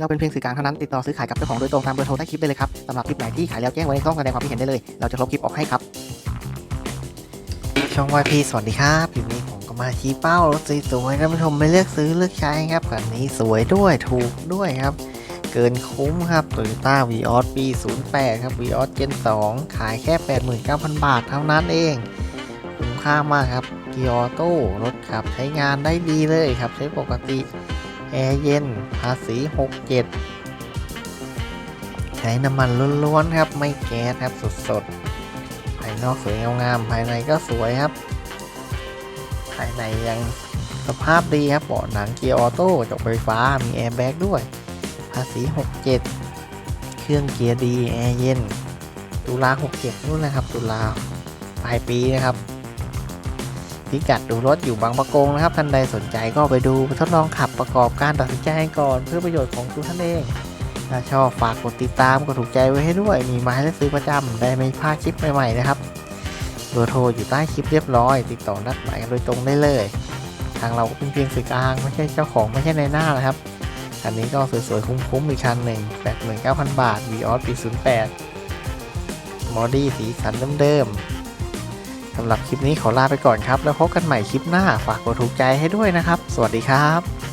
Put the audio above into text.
เราเป็นเพียงสื่อกลางเท่านั้นติดต่อซื้อขายกับเจ้าของโดยตรงตามเบอร์โทรใต้คลิปได้เลยครับสำหรับคลิปไหนที่ขายแล้วแจ้งไว้ในช่องแสดงความคิดเห็นได้เลย เราจะลบคลิปออกให้ครับ ช่อง YP สวัสดีครับคลิปนี้ผมก็มาชี้เป้ารถสวยๆท่านผู้ชมไม่เลือกซื้อเลือกใช้ครับคันนี้สวยด้วยถูกด้วยครับ เกินคุ้มครับ Toyota Vios ปี 08 ครับ Vios Gen 2 ขายแค่ 89,000 บาทเท่านั้นเอง คุ้มค่ามากครับเกียร์ออโต้รถขับใช้งานได้ดีเลยครับใช้ปกติ แอร์เย็น ภาษี 67 ใช้น้ำมันล้วนๆครับ ไม่แก๊สครับสดๆ ภายนอกสวยงาม ภายในก็สวยครับ ภายในยังสภาพดีครับเบาะหนังเกียร์ออโต้จกไฟฟ้า มีแอร์แบ็กด้วย ภาษี 67 เครื่องเกียร์ดี แอร์เย็น ตุลา 67นู่นนะครับ ตุลา ปลายปีนะครับ พิกัดดูรถอยู่บางประกงนะครับท่านใดสนใจก็ไปดูทดลองขับประกอบการตัดสินใจก่อน เพื่อประโยชน์ของตัวท่านเองถ้าชอบฝากกดติดตามกดถูกใจไว้ให้ด้วย มีมาให้ซื้อประจำได้ไม่พลาดคลิปใหม่ๆนะครับเบอร์โทรอยู่ใต้คลิปเรียบร้อย ติดต่อนัดหมายกันโดยตรงได้เลย ทางเราก็เป็นเพียงสื่อกลางไม่ใช่เจ้าของไม่ใช่ในหน้านะครับคันนี้ก็สวยๆคุ้มๆอีกคันหนึ่ง89,000 บาท v ีออสปี08มอดี้สีสันเดิมๆ สำหรับคลิปนี้ขอลาไปก่อนครับ แล้วพบกันใหม่คลิปหน้าฝากกดถูกใจให้ด้วยนะครับ สวัสดีครับ